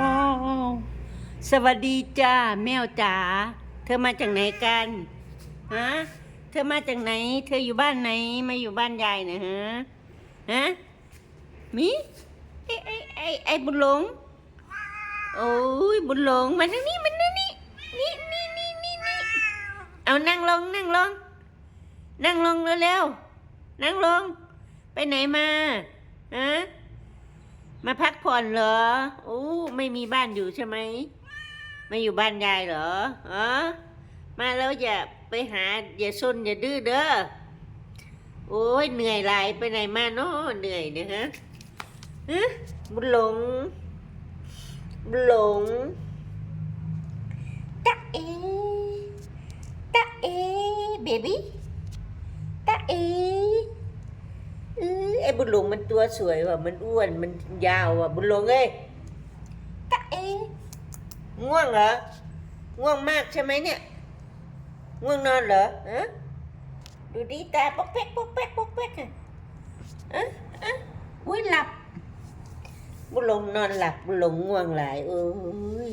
มอสวัสดีจ้าแมวจ๋าเธอมาจากไหนกันฮะเธอมาจากไหน เธออยู่บ้านไหนมาอยู่บ้านยายนะฮะฮะมีไอไอไอไอบุญหลงโอ้ยบุญหลงมาทางนี้มันนี่นี่นี่นี่นี่นี่นี่เอานั่งลงนั่งลงนั่งลงเร็วๆนั่งลง ไปไหนมาฮะ มาพักผ่อนเหรอโอ้ไม่มีบ้านอยู่ใช่ไหมไม่อยู่บ้านยายเหรอฮะมาแล้วอย่าไปหาอย่าซนอย่าดื้อเด้อ โอ้ยเหนื่อยหลายไปไหนมาเนาะเหนื่อยเนี่ยฮะฮะบุญหลง บุญหลงตะเอตะเอเบบี้ตะเอเอ้ ไอ้บุญหลงมันตัวสวยว่ะมันอ้วนมันยาวว่ะบุญหลงเอ้ยตะเอง่วงเหรอง่วงมากใช่ไหมเนี่ย ง่วงนอนเหรอฮะดูดิตาปอกแป๊กปอกแป๊กปอกแป๊กอะอะอะอุ้ยหลับ บุญหลงนอนหลับบุญหลงง่วงหลายเอ้ย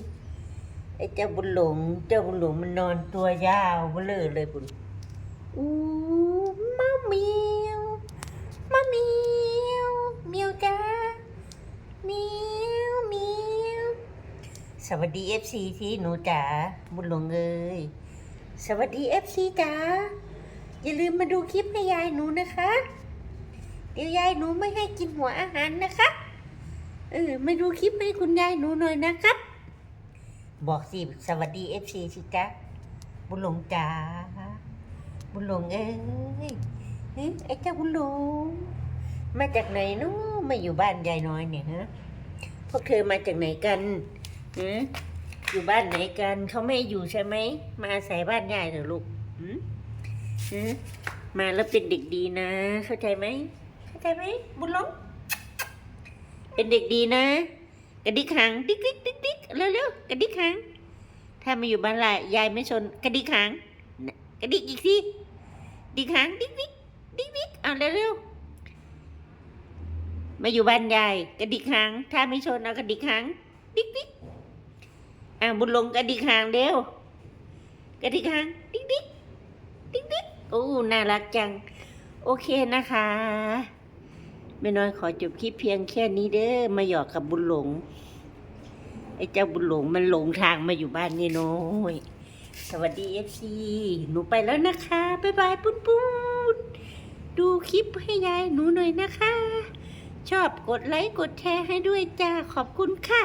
ไอ้เจ้าบุญหลง เจ้าบุญหลงมันนอนตัวยาวเบลอเลยบุญอู้ สวัสดีเอฟซีที่หนูจ๋าบุญหลงเอ้ยสวัสดีเอฟซีจ๋าอย่าลืมมาดูคลิปให้ยายหนูนะคะ เดี๋ยวยายหนูไม่ให้กินหัวอาหารนะคะ เออมาดูคลิปให้คุณยายหนูหน่อยนะครับ บอกสิสวัสดีเอฟซีสิจ๊ะบุญหลงจ๋าบุญหลงเอ้ยเฮ้ยไอ้เจ้าบุญหลงมาจากไหนเนาะมาอยู่บ้านยายน้อยเนี่ยฮะพวกเธอมาจากไหนกัน อยู่บ้านไหนกันเขาไม่อยู่ใช่ไหม มาอาศัยบ้านยายเหรอลูกหืมฮะมาแล้วเป็นเด็กดีนะ เข้าใจไหม เข้าใจไหม บุญหลงเป็นเด็กดีนะ กระดิกหางดิ๊กดิ๊กดิ๊กดิ๊กเร็วๆกระดิกหางถ้ามาอยู่บ้านละยยายไม่ชนกระดิกหางกระดิกอีกทีดิกหางดิ๊กดิ๊กดิ๊กดิ๊กเอาเร็วๆมาอยู่บ้านยายกระดิกหางถ้าไม่ชนเอากระดิกหางดิ๊กดิ๊ก อ่าบุญหลงกระดิกหางเร็วกระดิกหางดิ๊กดิ๊กดิ๊กดิ๊กโอ้น่ารักจัง โอเคนะคะแม่น้อยขอจบคลิปเพียงแค่นี้เด้อมาหยอกกับบุญหลงไอ้เจ้าบุญหลงมันหลงทางมาอยู่บ้านนี่น้อยสวัสดีเอฟซีหนูไปแล้วนะคะบ๊ายบายปุ้นปุ้นดูคลิปให้ยายหนูหน่อยนะคะ ชอบกดไลค์กดแชร์ให้ด้วยจ้าขอบคุณค่ะ